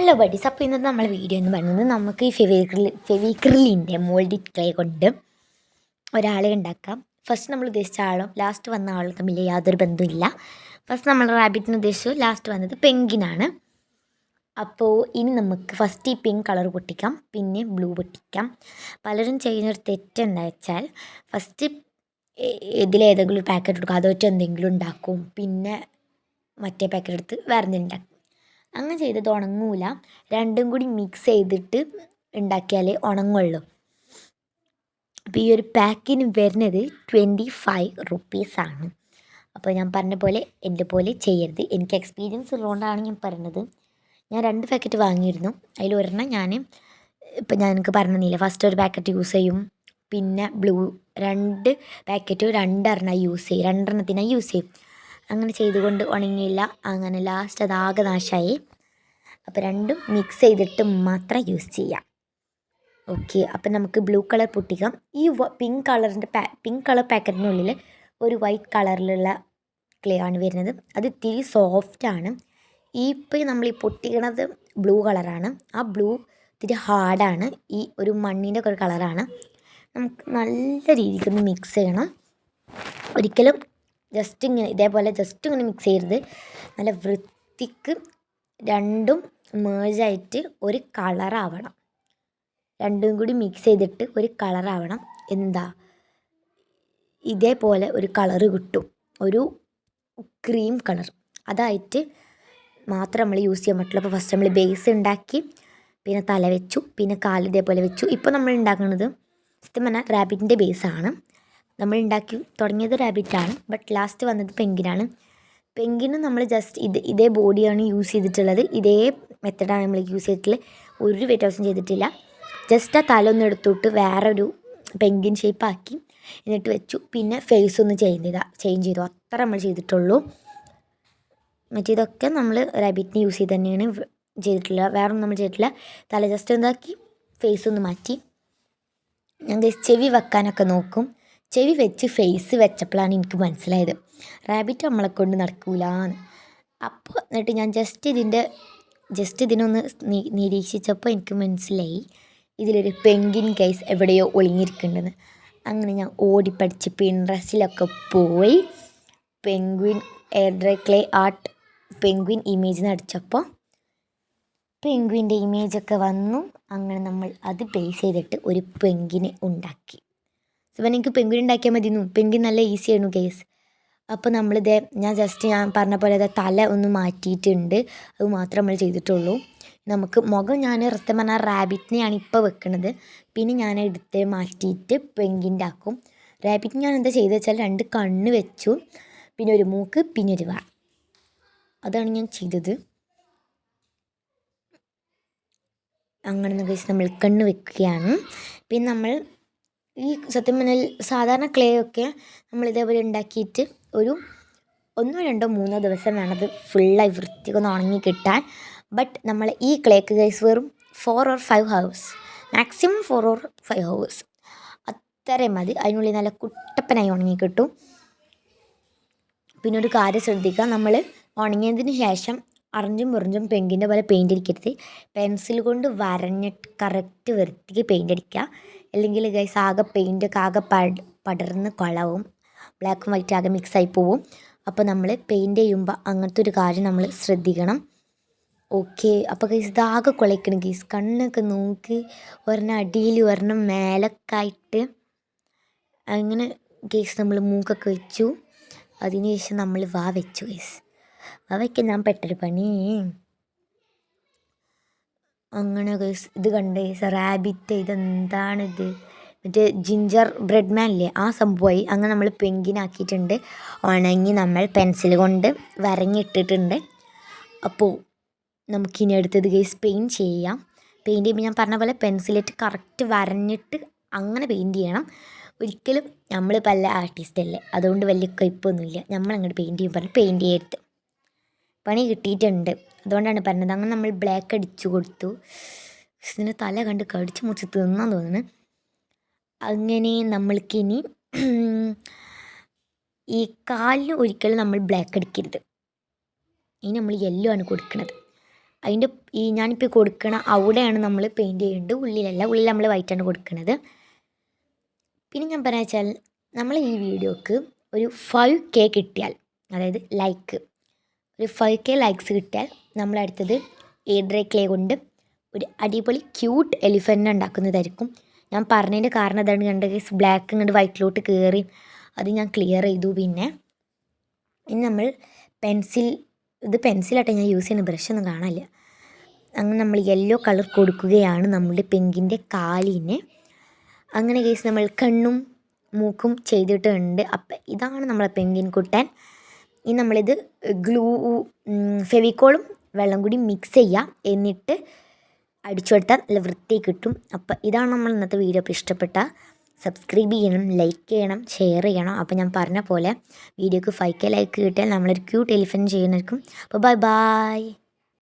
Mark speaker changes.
Speaker 1: Hello buddies അപ്പോൾ ഇന്നത്തെ നമ്മൾ വീഡിയോ എന്ന് പറയുന്നത് നമുക്ക് ഈ ഫെവിക്രിൽ ഫെവിക്രിലിന്റെ മോൾഡിഡ് ക്ലേ കൊണ്ട് ഒരാളെ ഉണ്ടാക്കാം. ഫസ്റ്റ് നമ്മൾ ഉദ്ദേശിച്ച ആളും ലാസ്റ്റ് വന്ന ആളും തമ്മിൽ യാതൊരു ബന്ധമില്ല ഫസ്റ്റ് നമ്മൾ റാബിറ്റിന് ഉദ്ദേശിച്ചു ലാസ്റ്റ് വന്നത് പെങ്കിനാണ് അപ്പോൾ ഇനി നമുക്ക് ഫസ്റ്റ് ഈ പിങ്ക് കളർ പൊട്ടിക്കാം പിന്നെ ബ്ലൂ പൊട്ടിക്കാം. പലരും ചെയ്യുന്നൊരു തെറ്റെന്താ വെച്ചാൽ ഫസ്റ്റ് ഇതിലേതെങ്കിലും ഒരു പാക്കറ്റ് എടുക്കും അതോട്ട് എന്തെങ്കിലും ഉണ്ടാക്കും പിന്നെ മറ്റേ പാക്കറ്റ് എടുത്ത് വേറെ എന്തെങ്കിലും ഉണ്ടാക്കും. അങ്ങനെ ചെയ്തത് ഉണങ്ങൂല. രണ്ടും കൂടി മിക്സ് ചെയ്തിട്ട് ഉണ്ടാക്കിയാലേ ഉണങ്ങുള്ളൂ. അപ്പോൾ ഈ ഒരു പാക്കിന് വരുന്നത് ട്വന്റി ഫൈവ് റുപ്പീസാണ് അപ്പോൾ ഞാൻ പറഞ്ഞ പോലെ എന്റെ പോലെ ചെയ്യരുത്. എനിക്ക് എക്സ്പീരിയൻസ് ഉള്ളതുകൊണ്ടാണ് ഞാൻ പറഞ്ഞത്. ഞാൻ രണ്ട് പാക്കറ്റ് വാങ്ങിയിരുന്നു. അതിൽ ഒരെണ്ണം ഞാൻ ഇപ്പം ഞാൻ എനിക്ക് പറഞ്ഞില്ല ഫസ്റ്റ് ഒരു പാക്കറ്റ് യൂസ് ചെയ്യും പിന്നെ ബ്ലൂ രണ്ട് പാക്കറ്റ് രണ്ടെണ്ണം യൂസ് ചെയ്യും രണ്ടെണ്ണത്തിനായി യൂസ് ചെയ്യും. അങ്ങനെ ചെയ്തുകൊണ്ട് ഉണങ്ങിയില്ല. അങ്ങനെ ലാസ്റ്റ് അത് ആകെ നാശമായി അപ്പോൾ രണ്ടും മിക്സ് ചെയ്തിട്ട് മാത്രം യൂസ് ചെയ്യാം. ഓക്കെ അപ്പം നമുക്ക് ബ്ലൂ കളർ പൊട്ടിക്കാം. ഈ പിങ്ക് കളറിന്റെ പാ പിങ്ക് കളർ പാക്കറ്റിനുള്ളിൽ ഒരു വൈറ്റ് കളറിലുള്ള ക്ലേ ആണ് വരുന്നത്. അത് ഇത്തിരി സോഫ്റ്റാണ് ഈ ഇപ്പം നമ്മൾ ഈ പൊട്ടിക്കണത് ബ്ലൂ കളറാണ് ആ ബ്ലൂ ഇത്തിരി ഹാർഡാണ് ഈ ഒരു മണ്ണിന്റെ ഒക്കെ ഒരു കളറാണ് നമുക്ക് നല്ല രീതിക്കൊന്ന് മിക്സ് ചെയ്യണം. ഒരിക്കലും ജസ്റ്റ് ഇങ്ങനെ ഇതേപോലെ ജസ്റ്റ് ഇങ്ങനെ മിക്സ് ചെയ്യരുത്. നല്ല വൃത്തിക്ക് രണ്ടും മേജായിട്ട് ഒരു കളറാവണം രണ്ടും കൂടി മിക്സ് ചെയ്തിട്ട് ഒരു കളറാവണം എന്താ? ഇതേപോലെ ഒരു കളറ് കിട്ടും. ഒരു ക്രീം കളർ അതായിട്ട് മാത്രം നമ്മൾ യൂസ് ചെയ്യാൻ പറ്റുള്ളൂ. അപ്പോൾ ഫസ്റ്റ് നമ്മൾ ബേസ് ഉണ്ടാക്കി പിന്നെ തല വെച്ചു പിന്നെ കാൽ ഇതേപോലെ വെച്ചു. ഇപ്പോൾ നമ്മൾ ഉണ്ടാക്കുന്നത് സത്യം പറഞ്ഞാൽ റാബിറ്റിന്റെ ബേസാണ് നമ്മൾ ഉണ്ടാക്കി തുടങ്ങിയത് റാബിറ്റാണ് ബട്ട് ലാസ്റ്റ് വന്നത് പെങ്കിനാണ്. പെങ്കിന് നമ്മൾ ജസ്റ്റ് ഇത് ഇതേ ബോഡിയാണ് യൂസ് ചെയ്തിട്ടുള്ളത്. ഇതേ മെത്തഡാണ് നമ്മൾ യൂസ് ചെയ്തിട്ടുള്ളത്. ഒരു വ്യത്യാസം ചെയ്തിട്ടില്ല. ജസ്റ്റ് ആ തല ഒന്ന് എടുത്തിട്ട് വേറൊരു പെങ്കിൻ ഷേപ്പാക്കി എന്നിട്ട് വെച്ചു. പിന്നെ ഫേസ് ഒന്ന് ചേഞ്ച് ചെയ്താൽ ചേഞ്ച് ചെയ്തു. അത്ര നമ്മൾ ചെയ്തിട്ടുള്ളൂ. മറ്റേതൊക്കെ നമ്മൾ റാബിറ്റിന് യൂസ് ചെയ്ത് തന്നെയാണ് ചെയ്തിട്ടില്ല വേറൊന്നും നമ്മൾ ചെയ്തിട്ടില്ല. തല ജസ്റ്റ് എന്താക്കി ഫേസ് ഒന്ന് മാറ്റി. ഞാൻ ചെവി വെക്കാനൊക്കെ നോക്കും. ചെവി വെച്ച് ഫേസ് വെച്ചപ്പോഴാണ് എനിക്ക് മനസ്സിലായത്. റാബിറ്റ് നമ്മളെ കൊണ്ട് നടക്കൂലെന്ന്. അപ്പോൾ എന്നിട്ട് ഞാൻ ജസ്റ്റ് ഇതിന്റെ ജസ്റ്റ് ഇതിനൊന്ന് നിരീക്ഷിച്ചപ്പോൾ എനിക്ക് മനസ്സിലായി. ഇതിലൊരു പെങ്കിൻ കേസ് എവിടെയോ ഒളിഞ്ഞിരിക്കുന്നുണ്ടെന്ന്. അങ്ങനെ ഞാൻ ഓടിപ്പടിച്ച് പിൻട്രസ്റ്റിലൊക്കെ പോയി. Penguin air clay art penguin image നടിച്ചപ്പോൾ പെങ്ക്വിന്റെ ഇമേജൊക്കെ വന്നു. അങ്ങനെ നമ്മൾ അത് ബേസ് ചെയ്തിട്ട് ഒരു പെങ്കിനെ ഉണ്ടാക്കി. എനിക്ക് പെങ്കുൻ ഉണ്ടാക്കിയാൽ മതിയെന്നു. പെങ്കുൻ നല്ല ഈസി ആയിരുന്നു കേസ് അപ്പോൾ നമ്മളിത് ഞാൻ ജസ്റ്റ് ഞാൻ പറഞ്ഞ പോലെ അത് തല ഒന്ന് മാറ്റിയിട്ടുണ്ട്. അത് മാത്രം നമ്മൾ ചെയ്തിട്ടുള്ളൂ. നമുക്ക് മുഖം ഞാൻ സത്യം പറഞ്ഞാൽ റാബിറ്റിനെയാണ് ഇപ്പോൾ വെക്കുന്നത് പിന്നെ ഞാൻ എടുത്ത് മാറ്റിയിട്ട് പെങ്കിന്റെ ആക്കും. റാബിറ്റ് ഞാൻ എന്താ ചെയ്തത് വെച്ചാൽ രണ്ട് കണ്ണ് വെച്ചു. പിന്നെ ഒരു മൂക്ക് പിന്നെ ഒരു വാ. അതാണ് ഞാൻ ചെയ്തത്. അങ്ങനെ കഴിച്ച് നമ്മൾ കണ്ണ് വെക്കുകയാണ്. പിന്നെ നമ്മൾ ഈ സത്യം പറഞ്ഞാൽ സാധാരണ ക്ലേ ഒക്കെ നമ്മൾ ഇതേപോലെ ഉണ്ടാക്കിയിട്ട് ഒരു ഒന്നോ രണ്ടോ മൂന്നോ ദിവസം വേണത് ഫുള്ളായി വൃത്തിക്കൊന്ന് ഉണങ്ങി കിട്ടാൻ. ബട്ട് നമ്മൾ ഈ ക്ലേക്ക് ഗൈസ് വെറും four or five hours maximum four or five hours അത്രയും മതി. അതിനുള്ളിൽ നല്ല കുട്ടപ്പനായി ഉണങ്ങി കിട്ടും. പിന്നെ ഒരു കാര്യം ശ്രദ്ധിക്കുക. നമ്മൾ ഉണങ്ങിയതിന് ശേഷം അറഞ്ചും മുറിഞ്ഞും പെങ്കിന്റെ പോലെ പെയിന്റ് അടിക്കരുത്. പെൻസിൽ കൊണ്ട് വരഞ്ഞിട്ട് കറക്റ്റ് വൃത്തിക്ക് പെയിന്റ് അടിക്കുക. അല്ലെങ്കിൽ ഗൈസ് ആകെ പെയിന്റൊക്കെ ആകെ പട് പടർന്ന് കുളവും. ബ്ലാക്കും വൈറ്റ് ആകെ മിക്സായി പോവും. അപ്പോൾ നമ്മൾ പെയിന്റ് ചെയ്യുമ്പോൾ അങ്ങനത്തെ ഒരു കാര്യം നമ്മൾ ശ്രദ്ധിക്കണം. ഓക്കെ അപ്പോൾ ഗൈസ് ഇതാകെ കുളയ്ക്കണം ഗൈസ് കണ്ണൊക്കെ നോക്കി ഒരെണ്ണം അടിയിൽ ഒരെണ്ണം മേലൊക്കെ ആയിട്ട് അങ്ങനെ ഗൈസ് നമ്മൾ മൂക്കൊക്കെ വെച്ചു. അതിനുശേഷം നമ്മൾ വാ വെച്ചു ഗൈസ് വാ നാം പെട്ടൊരു പണി. അങ്ങനെ ഇത് കണ്ട് ഗൈസ് റാബിറ്റ് ഇതെന്താണിത്? മറ്റേ ജിഞ്ചർ ബ്രെഡ് മാൻ ഇല്ലേ ആ സംഭവമായി അങ്ങനെ നമ്മൾ പെങ്കിനാക്കിയിട്ടുണ്ട്. ഉണങ്ങി നമ്മൾ പെൻസിൽ കൊണ്ട് വരഞ്ഞിട്ടിട്ടുണ്ട് അപ്പോൾ നമുക്കിനി അടുത്തത് ഗൈസ് പെയിന്റ് ചെയ്യാം. പെയിന്റ് ചെയ്യുമ്പോൾ ഞാൻ പറഞ്ഞ പോലെ പെൻസിലിട്ട് കറക്റ്റ് വരഞ്ഞിട്ട് അങ്ങനെ പെയിന്റ് ചെയ്യണം. ഒരിക്കലും നമ്മൾ പല ആർട്ടിസ്റ്റ് അല്ലേ അതുകൊണ്ട് വലിയ കയ്പൊന്നുമില്ല നമ്മളങ്ങോട്ട് പെയിന്റ് ചെയ്യുമ്പോൾ പെയിന്റ് ചെയ്യരുത്. പണി കിട്ടിയിട്ടുണ്ട്. അതുകൊണ്ടാണ് പറഞ്ഞത്. അങ്ങനെ നമ്മൾ ബ്ലാക്ക് അടിച്ചു കൊടുത്തു. ഇതിന് തല കണ്ട് കടിച്ച് മുറിച്ച് തിന്നാൻ തോന്നുന്നു. അങ്ങനെ നമ്മൾക്കിനി ഈ കാലിന് ഒരിക്കലും നമ്മൾ ബ്ലാക്ക് അടിക്കരുത്. ഇനി നമ്മൾ യെല്ലോ ആണ് കൊടുക്കുന്നത് അതിന്റെ ഈ ഞാനിപ്പോൾ കൊടുക്കണ അവിടെയാണ് നമ്മൾ പെയിന്റ് ചെയ്യേണ്ടത്. ഉള്ളിലല്ല ഉള്ളിൽ നമ്മൾ വൈറ്റാണ് കൊടുക്കുന്നത് പിന്നെ ഞാൻ പറയാ വെച്ചാൽ നമ്മൾ ഈ വീഡിയോക്ക് ഒരു ഫൈവ് കെ കിട്ടിയാൽ അതായത് ലൈക്ക് ഒരു ഫൈവ് കെ ലൈക്സ് കിട്ടിയാൽ നമ്മളടുത്തത് ഏഡ്രേ ക്ലേ കൊണ്ട് ഒരു അടിപൊളി ക്യൂട്ട് എലിഫന്റ് ഉണ്ടാക്കുന്നതായിരിക്കും. ഞാൻ പറഞ്ഞതിന്റെ കാരണം അതാണ് കണ്ട കേസ് ബ്ലാക്ക് ഇങ്ങോട്ട് വൈറ്റിലോട്ട് കയറി അത് ഞാൻ ക്ലിയർ ചെയ്തു. പിന്നെ ഇനി നമ്മൾ പെൻസിൽ ഇത് പെൻസിലാട്ടെ ഞാൻ യൂസ് ചെയ്യുന്ന ബ്രഷ് ഒന്നും കാണാനില്ല. അങ്ങനെ നമ്മൾ യെല്ലോ കളർ കൊടുക്കുകയാണ് നമ്മുടെ പെങ്കിന്റെ കാലിന്. അങ്ങനെ കേസ് നമ്മൾ കണ്ണും മൂക്കും ചെയ്തിട്ടുണ്ട്. അപ്പം ഇതാണ് നമ്മളെ പെങ്കിൻ കുട്ടൻ. ഇനി നമ്മളിത് ഗ്ലൂ ഫെവിക്കോളും വെള്ളം കൂടി മിക്സ് ചെയ്യാം. എന്നിട്ട് അടിച്ചു കൊടുത്താൽ നല്ല വൃത്തിയായി കിട്ടും. അപ്പം ഇതാണ് നമ്മൾ ഇന്നത്തെ വീഡിയോ. അപ്പോൾ ഇഷ്ടപ്പെട്ട സബ്സ്ക്രൈബ് ചെയ്യണം ലൈക്ക് ചെയ്യണം ഷെയർ ചെയ്യണം. അപ്പോൾ ഞാൻ പറഞ്ഞ പോലെ വീഡിയോക്ക് ഫൈവ് കെ ലൈക്ക് കിട്ടിയാൽ നമ്മളൊരു ക്യൂട്ട് എലിഫന്റ് ചെയ്യുന്നവർക്കും. അപ്പോൾ ബൈ ബൈ